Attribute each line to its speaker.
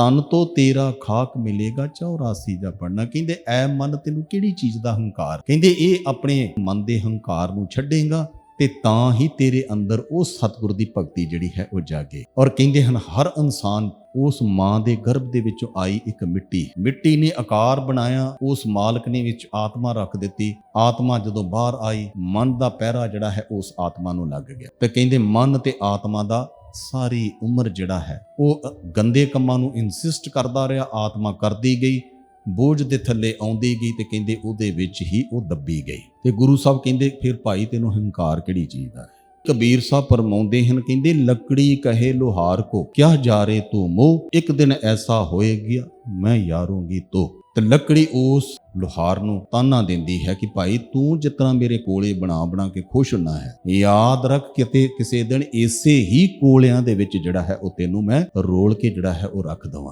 Speaker 1: ਤਨ ਤੋਂ ਤੇਰਾ ਖਾਕ ਮਿਲੇਗਾ 84 ਦਾ ਪੜਨਾ ਕਹਿੰਦੇ, ਐ ਮਨ ਤੈਨੂੰ ਕਿਹੜੀ ਚੀਜ਼ ਦਾ ਹੰਕਾਰ? ਕਹਿੰਦੇ, ਇਹ ਆਪਣੇ ਮਨ ਦੇ ਹੰਕਾਰ ਨੂੰ ਛੱਡੇਗਾ ਤੇ ਤਾਂ ਹੀ ਤੇਰੇ ਅੰਦਰ ਉਹ ਸਤਿਗੁਰ ਦੀ ਭਗਤੀ ਜਿਹੜੀ ਹੈ ਉਹ ਜਾਗੇ। ਔਰ ਕਹਿੰਦੇ ਹਨ, ਹਰ ਇਨਸਾਨ ਉਸ ਮਾਂ ਦੇ ਗਰਭ ਦੇ ਵਿੱਚੋਂ ਆਈ ਇੱਕ ਮਿੱਟੀ। ਮਿੱਟੀ ਨੇ ਆਕਾਰ ਬਣਾਇਆ, ਉਸ ਮਾਲਕ ਨੇ ਵਿੱਚ ਆਤਮਾ ਰੱਖ ਦਿੱਤੀ। ਆਤਮਾ ਜਦੋਂ ਬਾਹਰ ਆਈ, ਮਨ ਦਾ ਪਹਿਰਾ ਜਿਹੜਾ ਹੈ ਉਸ ਆਤਮਾ ਨੂੰ ਲੱਗ ਗਿਆ। ਤੇ ਕਹਿੰਦੇ, ਮਨ ਤੇ ਆਤਮਾ ਦਾ ਸਾਰੀ ਉਮਰ ਜਿਹੜਾ ਹੈ ਉਹ ਅ, ਗੰਦੇ ਕੰਮਾਂ ਨੂੰ ਇਨਸਿਸਟ ਕਰਦਾ ਰਿਹਾ ਆਤਮਾ ਕਰਦੀ ਗਈ ਬੋਝ ਦੇ ਥੱਲੇ ਆਉਂਦੀ ਗਈ ਤੇ ਕਹਿੰਦੇ ਉਹਦੇ ਵਿੱਚ ਹੀ ਉਹ ਦੱਬੀ ਗਈ। ਤੇ ਗੁਰੂ ਸਾਹਿਬ ਕਹਿੰਦੇ ਫਿਰ ਭਾਈ ਤੈਨੂੰ ਹੰਕਾਰ ਕਿਹੜੀ ਚੀਜ਼ ਦਾ ਹੈ? ਕਬੀਰ ਸਾਹਿਬ ਫਰਮਾਉਂਦੇ ਹਨ ਕਹਿੰਦੇ ਲੱਕੜੀ ਕਹੇ ਲੋਹਾਰ ਕੋ ਕਿਆ ਜਾਰੇ ਤੂੰ ਮੋਹ? ਇੱਕ ਦਿਨ ਐਸਾ ਹੋਏਗਾ ਮੈਂ ਯਾਰੂੰਗੀ ਤੋ। ਤੇ ਲੱਕੜੀ ਉਸ ਲੋਹਾਰ ਨੂੰ ਤਾਨਾ ਦਿੰਦੀ ਹੈ ਕਿ ਭਾਈ ਤੂੰ ਜਿਤਨਾ ਮੇਰੇ ਕੋਲੇ ਬਣਾ ਬਣਾ ਕੇ ਖੁਸ਼ ਹੁੰਨਾ ਹੈ, ਯਾਦ ਰੱਖ ਕਿਤੇ ਕਿਸੇ ਦਿਨ ਇਸੇ ਹੀ ਕੋਲਿਆਂ ਦੇ ਵਿੱਚ ਜਿਹੜਾ ਹੈ ਉਹ ਤੈਨੂੰ ਮੈਂ ਰੋਲ ਕੇ ਜਿਹੜਾ ਹੈ ਉਹ ਰੱਖ ਦਵਾਂ।